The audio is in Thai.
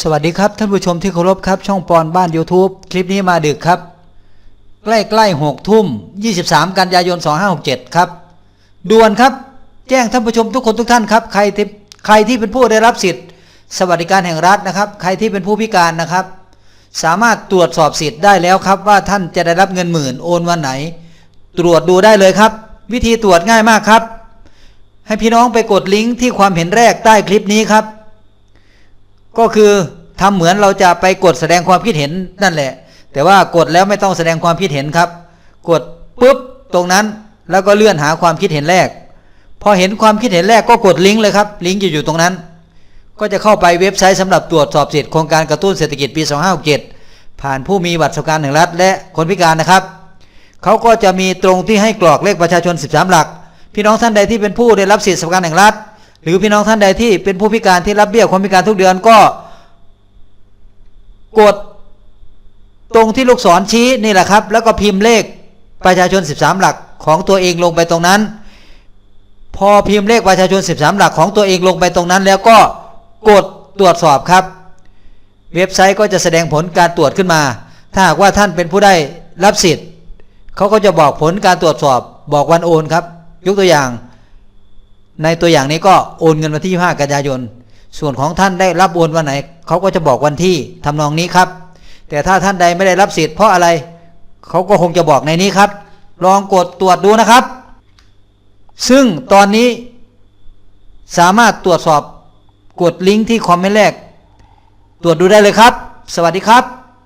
สวัสดีครับท่านผู้ชมที่เคารพครับ ช่องปอนบ้าน YouTube คลิปนี้มาดึกครับ ใกล้ๆหกทุ่ม 23 กันยายน 2567 ครับด่วนครับ แจ้งท่านผู้ชมทุกคนทุกท่านครับใครที่ใครที่เป็นผู้ได้รับสิทธิ์ สวัสดิการแห่งรัฐนะครับ ใครที่เป็นผู้พิการนะครับ สามารถตรวจสอบสิทธิ์ได้แล้วครับ ว่าท่านจะได้รับเงินหมื่นโอนวันไหน ตรวจดูได้เลยครับ วิธีตรวจง่ายมากครับ ให้พี่น้องไปกดลิงก์ที่ความเห็นแรกใต้คลิปนี้ครับ ก็คือทำเหมือนเราจะไปกดแสดงความคิดเห็นนั่นแหละ แต่ว่ากดแล้วไม่ต้องแสดงความคิดเห็นครับ กดปุ๊บตรงนั้นแล้วก็เลื่อนหาความคิดเห็นแรก พอเห็นความคิดเห็นแรกก็กดลิงก์เลยครับ ลิงก์จะอยู่ตรงนั้น ก็จะเข้าไปเว็บไซต์สำหรับตรวจสอบสิทธิโครงการกระตุ้นเศรษฐกิจปี 2567 ผ่านผู้มีบัตรสวัสดิการแห่งรัฐ และคนพิการนะครับ เขาก็จะมีตรงที่ให้กรอกเลขประชาชน 13 หลัก พี่น้องท่านใดที่เป็นผู้ได้รับสิทธิสวัสดิการแห่งรัฐ หรือพี่น้องท่านใดที่เป็นผู้พิการที่รับเบี้ยคนพิการทุกเดือนก็ กดตรงที่ลูกศรชี้นี่แหละครับ แล้วก็พิมพ์เลขประชาชน 13 หลักของตัวเองลงไปตรงนั้น พอพิมพ์เลขประชาชน 13 หลักของตัวเองลงไปตรงนั้น แล้วก็กดตรวจสอบครับ เว็บไซต์ก็จะแสดงผลการตรวจขึ้นมา ถ้าหากว่าท่านเป็นผู้ได้รับสิทธิ์เขาก็จะบอกผลการตรวจสอบบอกวันโอนครับ ยกตัวอย่าง ในตัวอย่างนี้ก็โอนเงินวันที่5กันยายน ส่วนของท่านได้รับโอนวันไหนเขาก็จะบอกวันที่ทำนองนี้ครับ แต่ถ้าท่านใดไม่ได้รับสิทธิ์เพราะอะไรเขาก็คงจะบอกในนี้ครับ ลองกดตรวจดูนะครับ ซึ่งตอนนี้สามารถตรวจสอบกดลิงก์ที่คอมเมนต์แรก ตรวจดูได้เลยครับ สวัสดีครับ